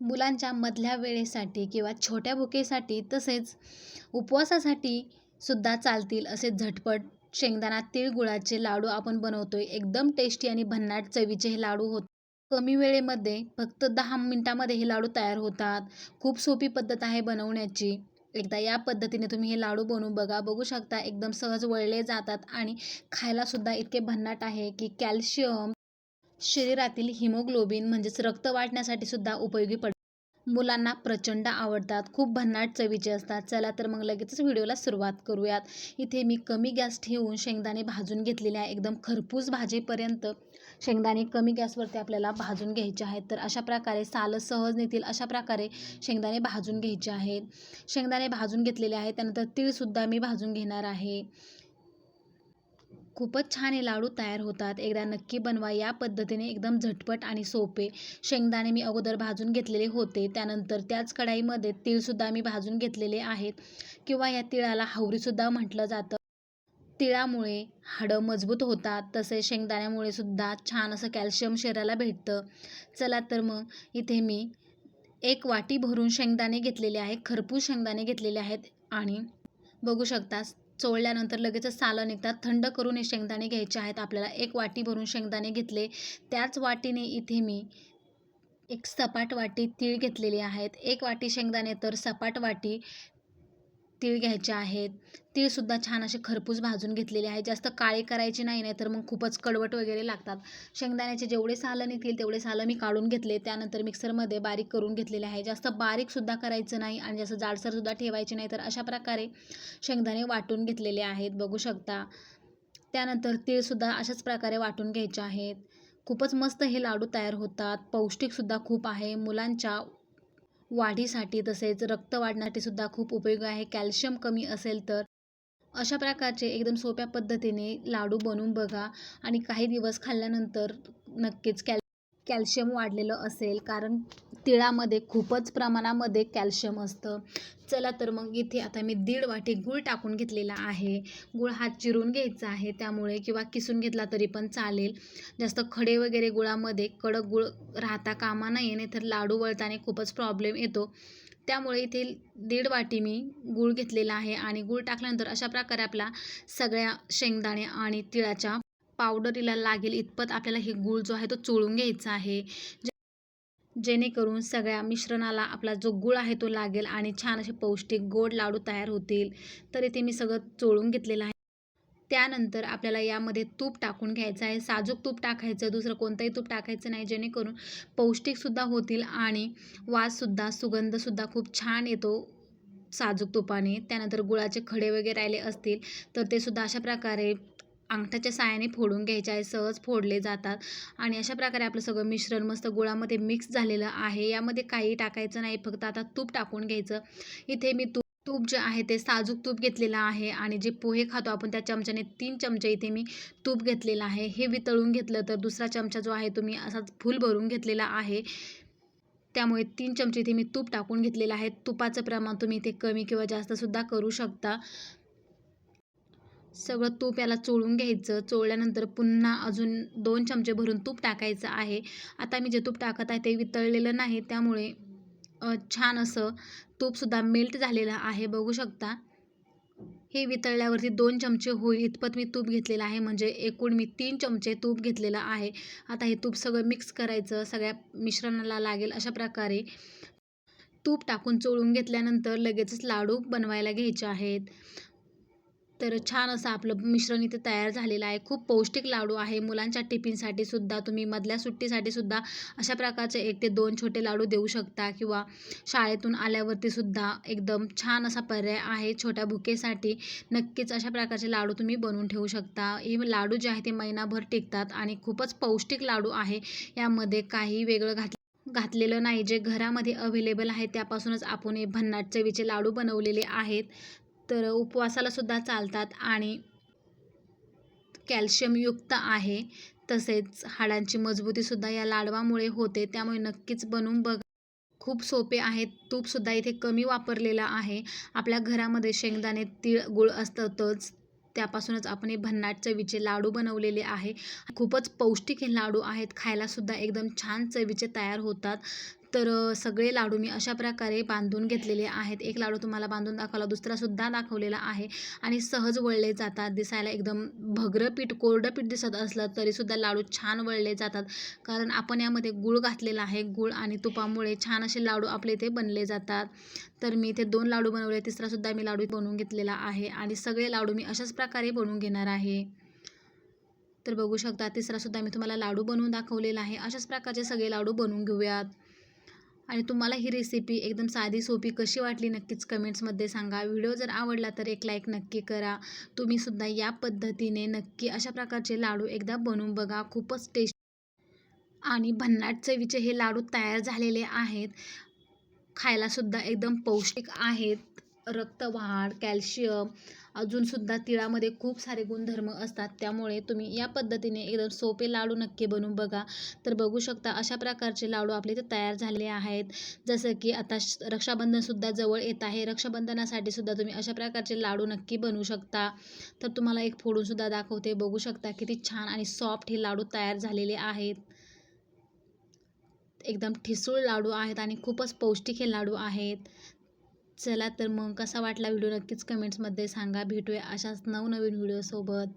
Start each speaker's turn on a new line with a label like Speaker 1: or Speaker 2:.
Speaker 1: मुलांच्या मधल्या वेळेसाठी किंवा छोट्या भुकेसाठी तसेच उपवासासाठी सुद्धा चालतील असे झटपट शेंगदाणा तिळगुळाचे लाडू आपण बनवतोय. एकदम टेस्टी आणि भन्नाट चवीचे हे लाडू होत कमी वेळेमध्ये फक्त दहा मिनटामध्ये हे लाडू तयार होतात. खूप सोपी पद्धत आहे बनवण्याची. एकदा या पद्धतीने तुम्ही हे लाडू बनवून बघा. बघू शकता एकदम सहज वळले जातात आणि खायलासुद्धा इतके भन्नाट आहे की कॅल्शियम शरीरातील हिमोग्लोबिन म्हणजेच रक्त वाढण्यासाठी सुद्धा उपयोगी पड मुलांना प्रचंड आवडतात. खूप भन्नाट चवीचे असतात. चला तर मग लगेचच व्हिडिओला सुरुवात करूयात. इथे मी कमी गॅस ठेवून शेंगदाणे भाजून घेतलेले आहे. एकदम खरपूस भाजीपर्यंत शेंगदाणे कमी गॅसवरती आपल्याला भाजून घ्यायचे आहेत. तर अशा प्रकारे सालं सहज नेतील अशा प्रकारे शेंगदाणे भाजून घ्यायचे आहेत. शेंगदाणे भाजून घेतलेले आहेत. त्यानंतर तीळसुद्धा मी भाजून घेणार आहे. खूपच छान हे लाडू तयार होतात. एकदा नक्की बनवा. या पद्धतीने एकदम झटपट आणि सोपे शेंगदाणे मी अगोदर भाजून घेतलेले होते. त्यानंतर त्याच कढाईमध्ये तीळसुद्धा मी भाजून घेतलेले आहेत. किंवा या तिळाला हावरीसुद्धा म्हटलं जातं. तिळामुळे हाडं मजबूत होतात. तसेच शेंगदाण्यामुळे सुद्धा छान असं कॅल्शियम शरीराला भेटतं. चला तर मग इथे मी एक वाटी भरून शेंगदाणे घेतलेले आहे खरपूस शेंगदाणे घेतलेले आहेत. आणि बघू शकतास चोळल्यानंतर लगेचच सालं निघतात. थंड करून हे शेंगदाणे घ्यायचे आहेत. आपल्याला एक वाटी भरून शेंगदाणे घेतले. त्याच वाटीने इथे मी एक सपाट वाटी तीळ घेतलेली आहेत. एक वाटी शेंगदाणे तर सपाट वाटी. तीळ घ्यायचे आहेत. तीळसुद्धा छान असे खरपूस भाजून घेतलेले आहे जास्त काळे करायचे नाही नाही तर मग खूपच कडवट वगैरे लागतात. शेंगदाण्याचे जेवढे सालं निघतील तेवढे सालं मी काढून घेतले. त्यानंतर मिक्सरमध्ये बारीक करून घेतलेले आहे. जास्त बारीकसुद्धा करायचं नाही आणि जास्त जाडसरसुद्धा ठेवायचे नाही तर अशा प्रकारे शेंगदाणे वाटून घेतलेले आहेत. बघू शकता. त्यानंतर तीळसुद्धा अशाच प्रकारे वाटून घ्यायचे आहेत. खूपच मस्त हे लाडू तयार होतात. पौष्टिकसुद्धा खूप आहे. मुलांच्या वाढीसाठी तसेच रक्त वाढण्यासाठी सुद्धा खूप उपयोग आहे. कॅल्शियम कमी असेल तर अशा प्रकारचे एकदम सोप्या पद्धतीने लाडू बनवून बघा आणि काही दिवस खाल्ल्यानंतर नक्कीच कॅल कॅल्शियम वाढलेलं असेल. कारण तिळामध्ये खूपच प्रमाणामध्ये कॅल्शियम असतं. चला तर मग इथे आता मी दीड वाटी गूळ टाकून घेतलेला आहे. गूळ हा चिरून घ्यायचा आहे त्यामुळे किंवा किसून घेतला तरी पण चालेल. जास्त खडे वगैरे गुळामध्ये कडक गूळ राहता कामा नये नाही तर लाडू वळताना खूपच प्रॉब्लेम येतो. त्यामुळे इथे दीड वाटी मी गूळ घेतलेला आहे आणि गूळ टाकल्यानंतर अशा प्रकारे आपला सगळ्या शेंगदाणे आणि तिळाच्या पावडरीला लागेल इतपत आपल्याला हे गूळ जो आहे तो चोळून घ्यायचा आहे. जेणेकरून सगळ्या मिश्रणाला आपला जो गूळ आहे तो लागेल आणि छान असे पौष्टिक गोड लाडू तयार होतील. तर इथे मी सगळं चोळून घेतलेलं आहे. त्यानंतर आपल्याला यामध्ये तूप टाकून घ्यायचं आहे. साजूक तूप टाकायचं दुसरं कोणतंही तूप टाकायचं नाही. जेणेकरून पौष्टिकसुद्धा होतील आणि वाससुद्धा सुगंधसुद्धा खूप छान येतो साजूक तुपाने. त्यानंतर गुळाचे खडे वगैरे राहिले असतील तर ते सुद्धा अशा प्रकारे अंगठाच्या साहाय्याने फोडून घ्यायचे आहे सहज फोडले जातात. आणि अशा प्रकारे आपलं सगळं मिश्रण मस्त गुळामध्ये मिक्स झालेलं आहे. यामध्ये काही टाकायचं नाही फक्त आता तूप टाकून घ्यायचं. इथे मी तूप तूप जे आहे ते साजूक तूप घेतलेलं आहे आणि जे पोहे खातो आपण त्या चमच्याने तीन चमचे इथे मी तूप घेतलेलं आहे. हे वितळून घेतलं तर दुसरा चमचा जो आहे तो मी असाच फुल भरून घेतलेला आहे. त्यामुळे तीन चमचे इथे मी तूप टाकून घेतलेलं आहे. तुपाचं प्रमाण तुम्ही इथे कमी किंवा जास्तसुद्धा करू शकता. सगळं तूप याला चोळून घ्यायचं. चोळल्यानंतर पुन्हा अजून दोन चमचे भरून तूप टाकायचं आहे. आता मी जे तूप टाकत आहे ते वितळलेलं नाही. त्यामुळे छान असं तूपसुद्धा मेल्ट झालेलं आहे. बघू शकता. हे वितळल्यावरती दोन चमचे होईल. इतपत मी तूप घेतलेलं आहे. म्हणजे एकूण मी तीन चमचे तूप घेतलेलं आहे. आता हे तूप सगळं मिक्स करायचं. सगळ्या मिश्रणाला लागेल अशा प्रकारे. तूप टाकून चोळून घेतल्यानंतर लगेचच लाडू बनवायला घ्यायचे आहेत. तर छान असं आपलं मिश्रण इथे तयार झालेलं आहे. खूप पौष्टिक लाडू आहे. मुलांच्या टिफिनसाठी सुद्धा तुम्ही मधल्या सुट्टीसाठी सुद्धा अशा प्रकारचे एक ते दोन छोटे लाडू देऊ शकता किंवा शाळेतून आल्यावरती सुद्धा एकदम छान असा पर्याय आहे छोट्या भुकेसाठी नक्कीच अशा प्रकारचे लाडू तुम्ही बनवून ठेवू शकता. हे लाडू जे आहे ते महिनाभर टिकतात आणि खूपच पौष्टिक लाडू आहे. यामध्ये काही वेगळं घातलं घातलेलं नाही. जे घरामध्ये अवेलेबल आहे त्यापासूनच आपण हे भन्नाट चवीचे लाडू बनवलेले आहेत. तर उपवासाला सुद्धा चालतात आणि कॅल्शियमयुक्त आहे. तसेच हाडांची मजबूतीसुद्धा या लाडवामुळे होते. त्यामुळे नक्कीच बनवून बघ. खूप सोपे आहेत तूपसुद्धा इथे कमी वापरलेलं आहे. आपल्या घरामध्ये शेंगदाणे तीळ गुळ असतातच. त्यापासूनच आपण हे भन्नाट चवीचे लाडू बनवलेले आहे. खूपच पौष्टिक हे लाडू आहेत. खायलासुद्धा एकदम छान चवीचे तयार होतात. तर सगळे लाडू मी अशा प्रकारे बांधून घेतलेले आहेत. एक लाडू तुम्हाला बांधून दाखवला दुसरासुद्धा दाखवलेला आहे. आणि सहज वळले जातात दिसायला एकदम भगरं पीठ कोरडं पीठ दिसत असलं तरीसुद्धा लाडू छान वळले जातात. कारण आपण यामध्ये गूळ घातलेला आहे गूळ आणि तुपामुळे छान असे लाडू आपले इथे बनले जातात. तर मी इथे दोन लाडू बनवले तिसरासुद्धा मी लाडू बनवून घेतलेला आहे आणि सगळे लाडू मी अशाच प्रकारे बनवून घेणार आहे. तर बघू शकता तिसरासुद्धा मी तुम्हाला लाडू बनवून दाखवलेला आहे. अशाच प्रकारचे सगळे लाडू बनवून घेऊयात. आणि तुम्हाला ही रेसिपी एकदम साधी सोपी कशी वाटली नक्कीच कमेंट्समध्ये सांगा. व्हिडिओ जर आवडला तर एक लाईक नक्की करा. तुम्हीसुद्धा या पद्धतीने नक्की अशा प्रकारचे लाडू एकदा बनवून बघा. खूपच टेस्ट आणि भन्नाट चवीचे हे लाडू तयार झालेले आहेत. खायलासुद्धा एकदम पौष्टिक आहेत. रक्तवाढ कॅल्शियम अजूनसुद्धा तिळामध्ये खूप सारे गुणधर्म असतात. त्यामुळे तुम्ही या पद्धतीने एकदम सोपे लाडू नक्की बनवून बघा. तर बघू शकता अशा प्रकारचे लाडू आपले इथे तयार झालेले आहेत. जसं की आता रक्षाबंधनसुद्धा जवळ येत आहे. रक्षाबंधनासाठी सुद्धा तुम्ही अशा प्रकारचे लाडू नक्की बनवू शकता. तर तुम्हाला एक फोडूनसुद्धा दाखवते. बघू शकता किती छान आणि सॉफ्ट हे लाडू तयार झालेले आहेत. एकदम ठिसूळ लाडू आहेत आणि खूपच पौष्टिक हे लाडू आहेत. चला तर मग कसा वाटला व्हिडिओ? नक्कीच कमेंट्समध्ये सांगा. भेटूया अशाच नवनवीन व्हिडिओसोबत.